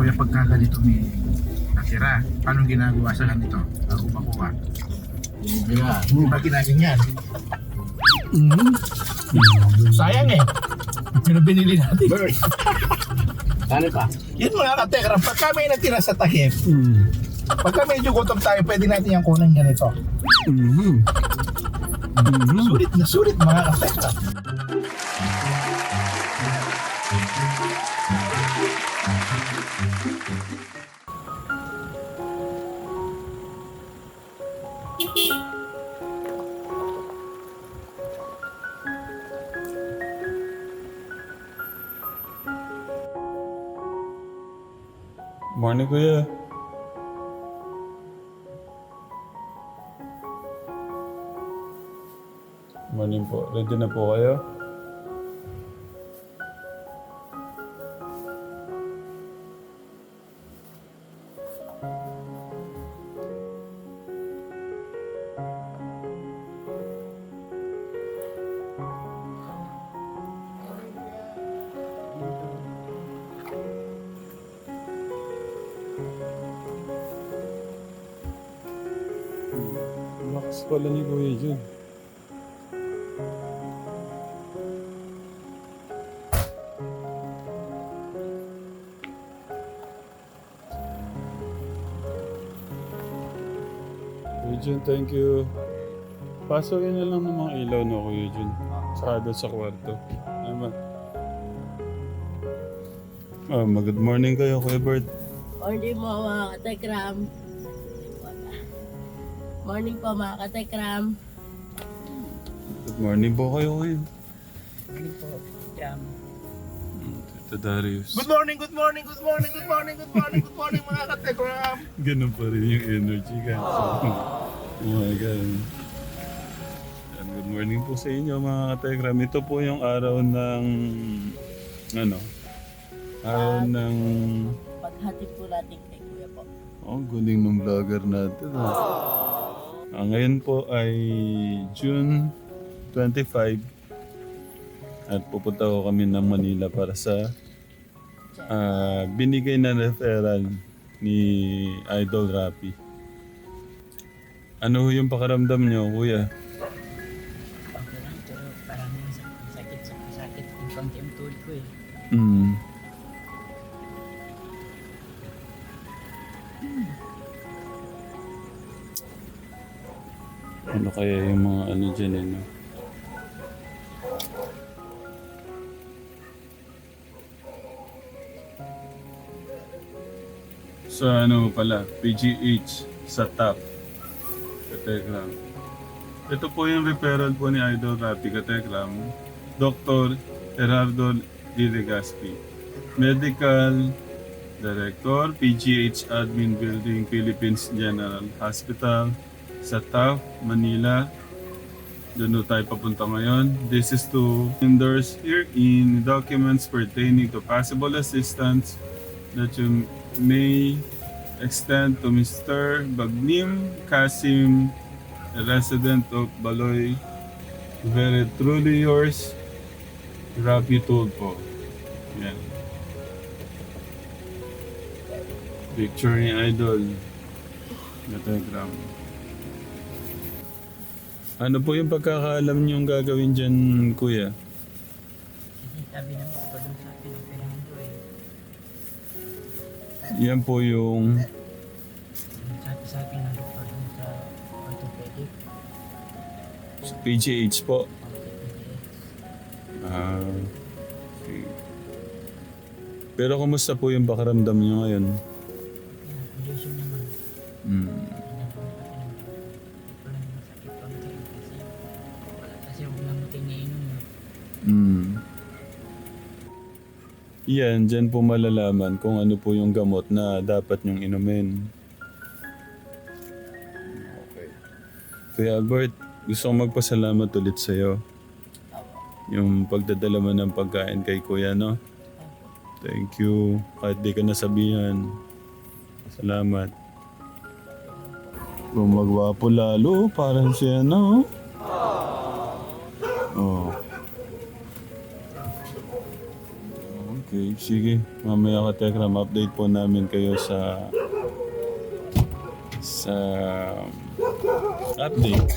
Kuya, pagka ganito may natira, anong ginagawa sa ganito? Bago makuha. Kaya, bakit ginaganyan? Mm. Sayang eh. Pero binili natin. Bird. Ano pa? Yun mga katekram, pagka may natira sa takip, Mm. pagka medyo gutom tayo, pwede natin yung kunin ganito. Mm-hmm. Mm-hmm. Sulit na sulit mga katekram. Morning, Kuya. Morning po. Ready na po kayo? Pala ni Kuya Jun. Jun, thank you. Pasokin na lang ng mga ilaw no, Kuya Jun. Saka sa kwarto. Ama. Ah, mag good morning kayo, Kuya Bert. Morning po mga katekram. Morning po mga katekram. Good morning po kayo, Kuya. Morning po. Jam. Tito Darius. Good morning, good morning, good morning, good morning, good morning, good morning mga katekram. Ganun pa rin yung energy ka. oh my God. Good morning po sa inyo mga kategram. Ito po yung araw ng ano? Araw ng Paghati po natin kay Kuya po. oh, guling ng vlogger natin. Ah. Ah, ngayon po ay June 25 at pupunta ko kami ng Manila para sa ah, binigay na referral ni Idol Rapi. Ano yung pakaramdam niyo, kuya? Pero parang sakit sa sakit yung kontemtud ko eh. Mm. Ano kaya yung mga ano dyan eh, no? Sa ano pala, PGH sa top. Katekram. Ito po yung referral po ni Idol Rapi Katekram. Dr. Gerardo D. Legaspi. Medical Director, PGH Admin Building, Philippines General Hospital sa TAF, Manila. Doon tayo papunta ngayon. This is to endorse herein documents pertaining to possible assistance that you may extend to Mr. Bagnim Kasim, a resident of Baloy. Very truly yours, Rapi Tulpo. Yan. Picture ni Idol. Na telegram. Ano po yung pagkakaalam niyong gagawin dyan, kuya? Sabi ng doktor dun sa akin, kailangan ko eh. Yan po yung... Sabi sa akin ng doktor dun sa orthopedic. PGH po. Ah, okay. Pero kumusta po yung pakaramdam niyo ngayon? Yan, dyan po malalaman kung ano po yung gamot na dapat niyong inumin. Okay. Kuya Albert, gusto kong magpasalamat ulit sa'yo. Yung pagdadala mo ng pagkain kay Kuya, no? Thank you. Kahit di ka nasabihan. Salamat. Gumagwapo lalo, parang siya, no? Sige. Mamaya ka Tekram, update po namin kayo sa sa update.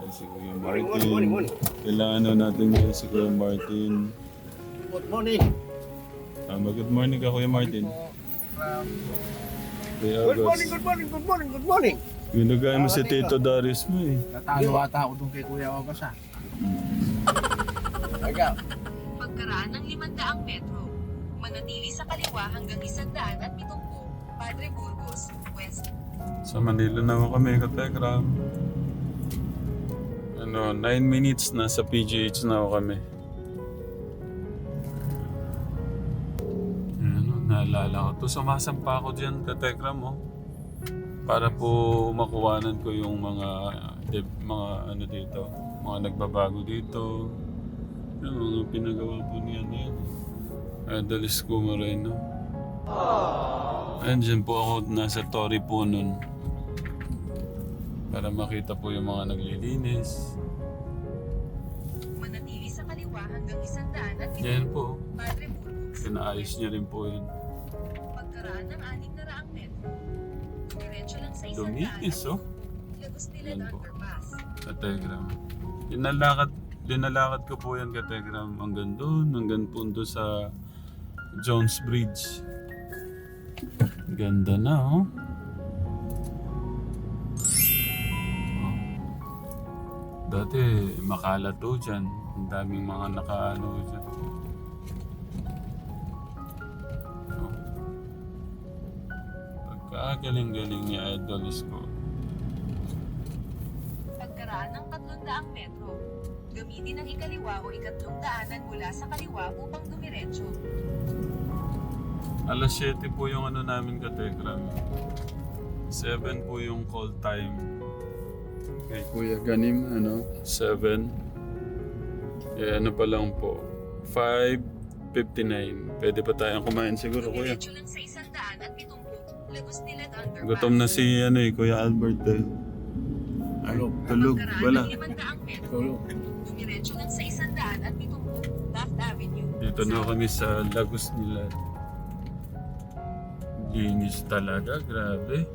Ayan si Kuya Martin. Kailangan na natin ngayon si Kuya Martin. Good morning. Tama, good morning ka Kuya Martin. Kuya Good morning, good morning, good morning, good morning. Ginagaya mo si Tito Darius mo eh. Natalo ata ako dun kay Kuya August ah. Ikaw. Pagkaraan ng 500 metro, manatili sa kaliwa hanggang 170 Padre Burgos, West. Sa Manila na kami, Katekram. Ano, 9 minutes na sa PGH na ako kami. Ano, naalala ko. To sumasampa ako dyan, Katekram, oh. Para po makuwanan ko yung mga, mga ano dito, mga nagbabago dito. Yung mga pinagawa po niya na yan. Adalis ko Moreno. Andyan po ako nasa Tori po nun. Para makita po yung mga naglilinis. Manatili sa kaliwa hanggang 170 Yan po. Padre Burgos, Pinaayos niya rin po yun. Pagkaraan ng 600 metro, diretso lang sa 100 Luminis oh. Lagos nila Yan po. underpass. Sa Telegram. Dinalakad, dinalakad ko po yan ka Telegram hanggang doon, hanggang punto sa Jones Bridge. Ganda na oh. Oh. Dati makalat to dyan. Ang daming mga nakaano dyan. Oh. Pagkagaling-galing ni Idol ko. Pagkaraan ng 300 metro, gamitin ang ikaliwa o ikatlong daanan mula sa kaliwa upang dumiretso. Alas 7 po yung ano namin ka-Telegram. 7 po yung call time. Kay Kuya Ganim, ano? 7. Eh, ano pa lang po. 5.59. Pwede pa tayong kumain siguro, Kuya. Dumiretso lang sa 100 at 70 Lagos nila underpass. Gutom na si, ano eh, Kuya Albert eh. Ay, tulog. Wala. ng 500 metro, Tulog. Dito na kami sa Lagos nila. Linis talaga, grabe.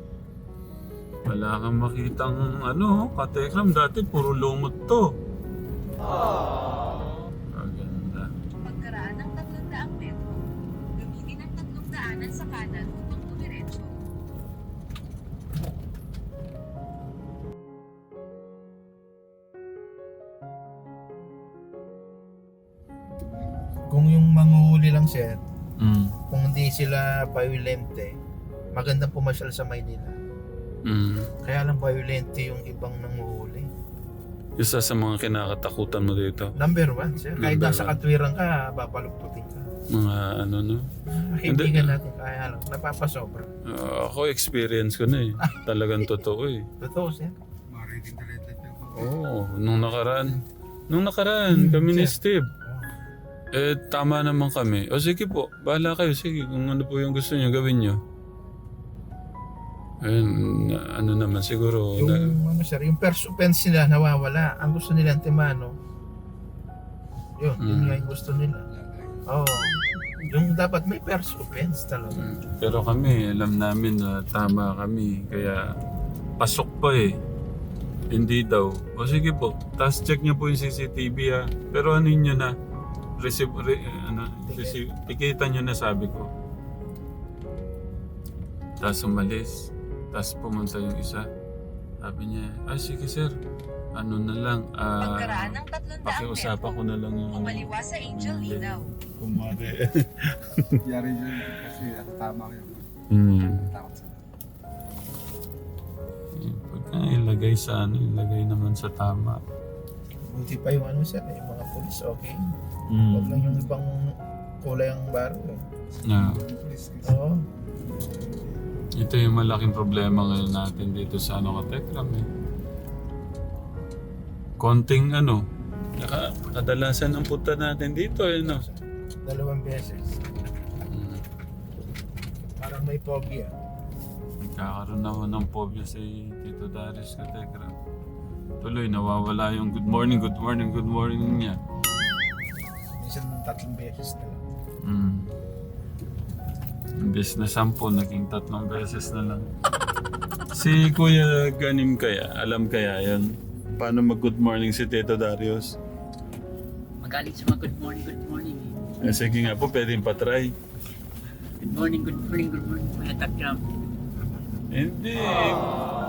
Wala kang makitang ano, katekram. Dati puro lumot to. Maganda. Sila violente, magandang pumasyal sa Maynila. Mm. Kaya lang violente yung ibang nanguhuli. Isa sa mga kinakatakutan mo dito. Number one, sir. Kahit Number nasa one. katwiran ka, papalugtutin ka. Mga ano no. Kaibigan natin, kaya lang, napapasobra. Ah, ako experience ko na eh. Talagang totoo eh. Totoo, sir. Oo, nung nakaraan. Nung nakaraan, kami ni Steve. Eh, tama naman kami. O sige po, bahala kayo. Sige, kung ano po yung gusto niyo, gawin niyo. Ayun, na- ano naman siguro. Yung, Na, ano, sir, yung first offense nila nawawala. Ang gusto nila, antimano. Yun, yun Mm. nga yung gusto nila. Oo. Yung dapat may first offense talaga. Mm, pero kami, alam namin na tama kami. Kaya, pasok pa eh. Hindi daw. O sige po, tapos check niyo po yung CCTV ha. Pero ano niyo na? Receive, re, ano, receive, tikitan niyo na sabi ko. Tapos umalis. Tapos pumunta yung isa. Sabi niya, ah sige sir, ano na lang, ah, Pagkaraan ng 300 pakiusapan metro, ko na lang yung... kumaliwa sa Angel Linaw. Kumari. Yari yun kasi at tama yun. hmm. Takot sa Pagka ilagay sa ano, ilagay naman sa tama. Buti pa yung ano, sir, yung mga polis, okay. Mm. Huwag lang yung ibang kulay ang baro. Eh. Yeah. Oo. Ito yung malaking problema ngayon natin dito sa ano Katekram eh. Konting ano, naka, kadalasan ang punta natin dito eh no. Dalawang beses. Mm. Parang may phobia. Nagkakaroon na ako ng phobia si Tito Darius Katekram. Tuloy, nawawala yung good morning, good morning, good morning niya. Minsan tatlong beses na lang. Mm. Imbes na sampu, naging tatlong beses na lang. Si Kuya Ganim kaya, alam kaya yan? Paano mag-good morning si Tito Darius? Magaling sa mga good morning, good morning. eh. Eh, sige nga po, pwedeng patry. Good morning, good morning, good morning. Kuya Takram. Hindi,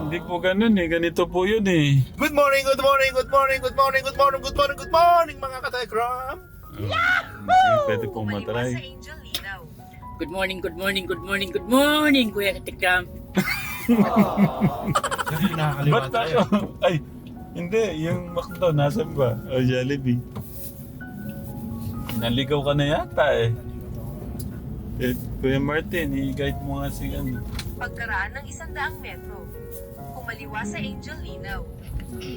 hindi po ganun eh. Ganito po yun eh. Good morning, good morning, good morning, good morning, good morning, good morning, good morning mga katekram! Sige, pwede pong sa matry. Angel Linaw. Good morning, good morning, good morning, good morning, Kuya Takram. Kasi nakakaliwa Ba't tayo. ako? Ay, hindi. Yung McDo, nasan ba? O Jollibee. Naligaw ka na yata eh. Eh, Kuya Martin, i-guide mo nga si ano. Pagkaraan ng isang daang metro. Kumaliwa sa Angel Linaw.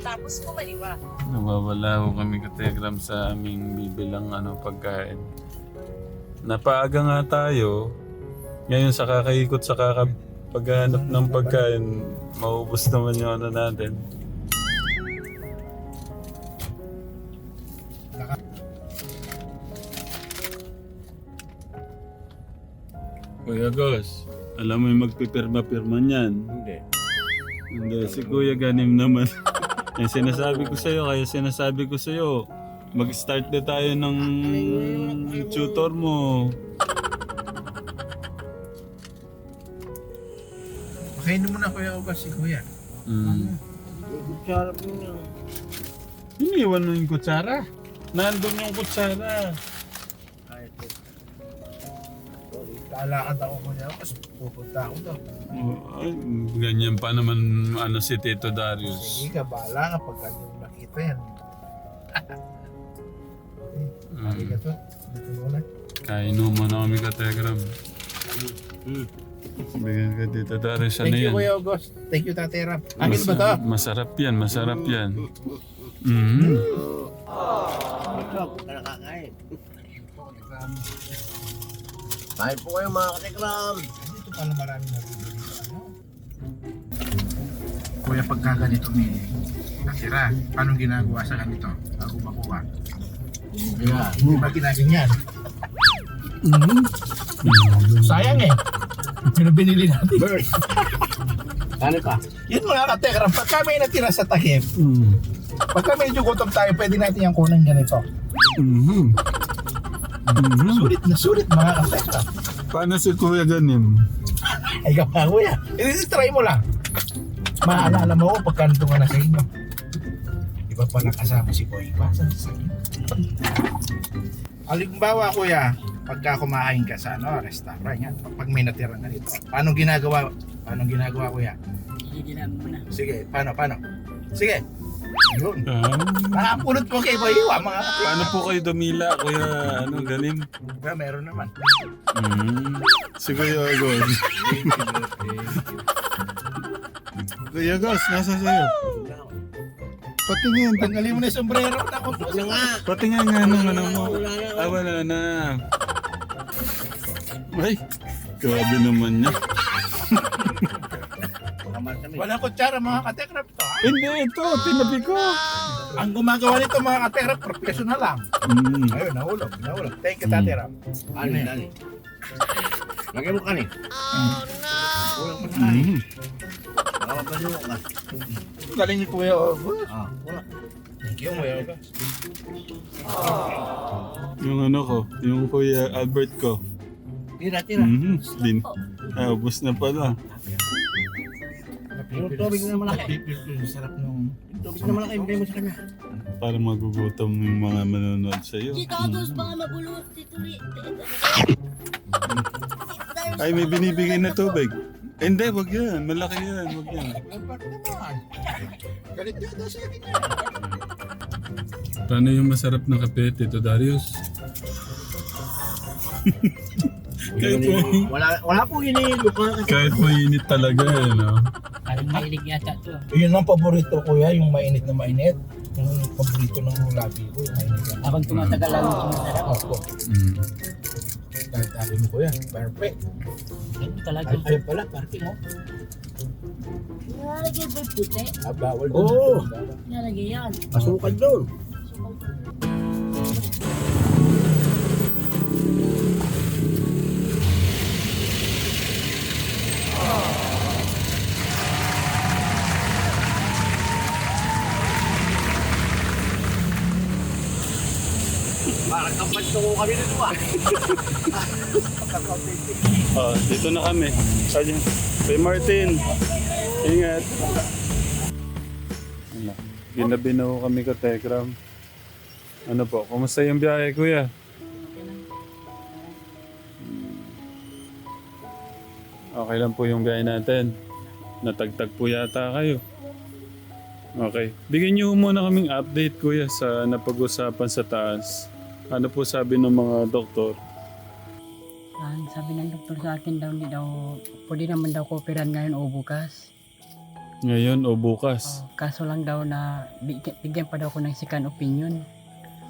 Tapos kumaliwa. Nawawala ko kami kategram sa aming bibilang ano, pagkain. Napaaga nga tayo. Ngayon sa kakaikot sa kakapaghanap ng pagkain, maubos naman yung ano natin. Kuya Gos, alam mo yung magpipirma-pirma niyan. Hindi. Hindi, si Kuya Ganim naman. Yung sinasabi ko sa'yo, kaya sinasabi ko sa'yo, mag-start na tayo ng tutor mo. Pakainin mo na kuya ko si kuya. Mm. Sarap niya. Iniwan mo yung kutsara. Nandun yung kutsara. Kahit po. Lalakad ako kuya kasi pupunta ako daw. Oh, ay, ganyan pa naman ano si Tito Darius. Sige ka, bahala ka pagka hindi mo nakita yan. Ka Mm. to, dito muna. Kainom mo na kami ka Telegram. Mm. Bigyan ka Tito Darius. Ano Thank you yan? Kuya August. Thank you Tate Ram. Akin ba to? Masarap, masarap yan, masarap yan. Mm. Ka nakakain. Kain po kayo mga katekram. Dito pala marami sa ano. Kuya, pagka ganito may natira, anong ginagawa sa ganito? Bago makuha. Yeah. Hindi ba ginaganyan? Sayang eh. Pero binili natin. Bird. Kanin pa. Yun mga katekram, pagka may natira sa takip, Mm. pagka medyo gutom tayo, pwede natin yung kunin ganito. Mhm. Mhm. Sulit na sulit mga katekram. Paano si Kuya Ganim? Ay ka pa kuya. I-try mo lang. Maalala mo ko pagka nandun ka na sa inyo. Di ba pa nakasama si Kuya Iba sa sasakyan? Halimbawa kuya, pagka kumain ka sa ano, restaurant yan, pag may natira ganito, paano ginagawa? Paano ginagawa kuya? Hinigilan mo na. Sige, paano, paano? Sige. Yun. Ah, Nakapulot po kay Kuya Iwa, mga paano po kayo dumila, Kuya ano, Ganim? Kuya, meron naman. Mm. Si Kuya Agos. Kuya Agos, nasa sa'yo? Patingin, Tanggalin mo na yung sombrero. Naku, Ano nga? patingin nga ng ano mo. Wala. Ah, wala na. Ay, grabe naman niya. Kami. Walang kutsara mga katekrap to. ha? Hindi, ito, tinabi ko. Ang gumagawa nito mga katekrap, professional lang. Mm. Ayun, nahulog, nahulog. Thank you, Mm. Tate Ram. Kanin, kanin. Lagyan mo kanin. Kulang pa sa Hmm. kanin. Mm. Baka mapasuko ka. Galing ni Kuya August. Ah, wala. Thank you, Kuya August. Yung ano ko, yung Kuya Albert ko. Tira, tira. Mm-hmm. Din. Ah, ubos na pala. Yung tubig na malaki. Sarap nung... Yung tubig na malaki, ibigay mo sa kanya. Para magugutom yung mga manonood sa'yo. Tito Agus, baka mabulot dito rin. Ay, may binibigay na tubig. Hindi, wag yan. Malaki yan. Wag yan. Naman. Galit yata sa akin yan. Paano yung masarap na kape, Tito Darius? kahit, po, Wala, wala po iniilo ka. kahit mainit talaga eh, no? Parang mahilig yata to. ah. Yun ang paborito kuya, yung mainit na mainit. Yung paborito ng labi ko, yung mainit na Habang tumatagal lang sumasarap. Opo. Mm. Dadali mo ko yan. Perfect. Ayun talaga. Ay, ayun pala, parking oh. Nilalagay ba yung puti? Ah, bawal doon. Oo. Nilalagay yan. Masukal doon. Parang kapanto ko kami na naman. Oh, dito na kami. Sabi Kay Martin. Ingat. Ano, ginabi na kami ka Tekram. Ano po, kumusta yung biyahe kuya? Okay lang po yung biyahe natin. Natagtag po yata kayo. Okay. Bigyan niyo muna kaming update kuya sa napag-usapan sa taas. Ano po sabi ng mga doktor? Ang sabi ng doktor sa akin daw, hindi daw, pwede naman daw ko operan ngayon o bukas. Ngayon o bukas? Oh, kaso lang daw na bigyan, bigyan pa daw ako ng second opinion.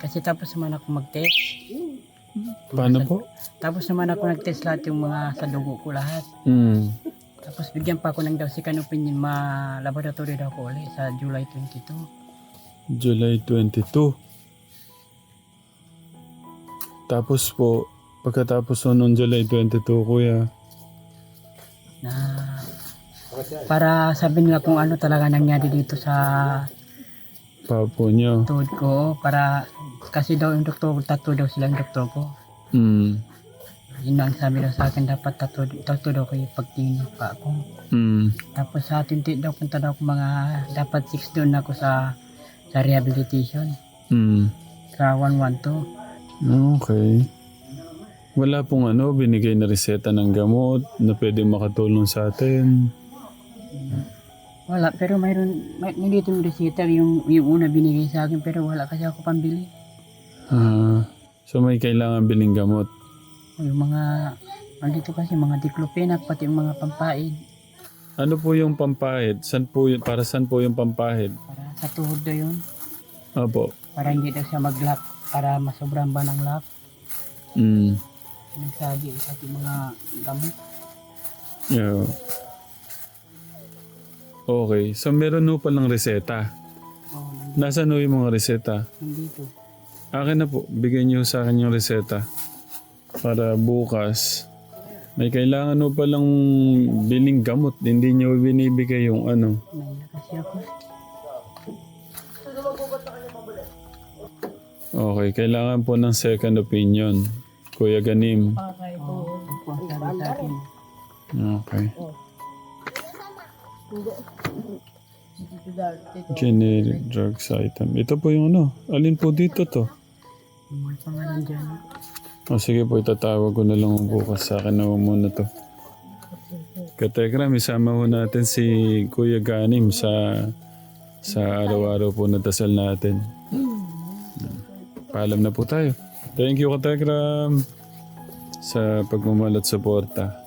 Kasi tapos naman ako mag-test. Paano po? Tapos naman ako nag-test lahat yung mga sa dugo ko lahat. Hmm. Tapos bigyan pa ako ng daw second opinion, ma-laboratory daw ko ulit sa July 22. July 22. Tapos po, pagkatapos po noong July 22, kuya, Na para sabi nila kung ano talaga nangyari dito sa papo niyo. tuhod ko para kasi daw yung doktor tattoo daw sila yung doktor ko Hmm. yun ang sabi daw sa akin dapat tattoo, tattoo daw kayo pagtingin pa ako Hmm. tapos sa atin daw punta daw ako mga dapat 6 doon ako sa sa rehabilitation Hmm. sa 112 Okay. Wala pong ano, binigay na reseta ng gamot na pwede makatulong sa atin. wala pero mayroon may, nandito yung resita yung, yung una binigay sa akin pero wala kasi ako pambili Ah, so may kailangan biling gamot. yung mga nandito kasi mga diclofenac pati yung mga pampaid Ano po yung pampahid? San po yun, para saan po yung pampahid? para sa tuhod daw yun Opo. para hindi daw siya mag-lock para masobrang ba ng lock Hmm. Nagsabi sa ating mga gamot Yeah. Okay. So meron po palang reseta. oh, Nasaan po yung mga reseta? nandito Akin na po. Bigyan niyo sa akin yung reseta. Para bukas. May kailangan po palang biling gamot. Hindi niyo binibigay yung ano. Nahiya kasi ako. Okay. Kailangan po ng second opinion. Kuya Ganim. Po sa akin. Okay. Generic drugs item. Ito po yung ano. Alin po dito to? May pangalan dyan. O sige po, itatawag ko na lang bukas sa akin na muna to. Katekram, isama ho natin si Kuya Ganim sa sa araw-araw po na dasal natin. Paalam na po tayo. Thank you, Katekram, sa pagmamalat suporta.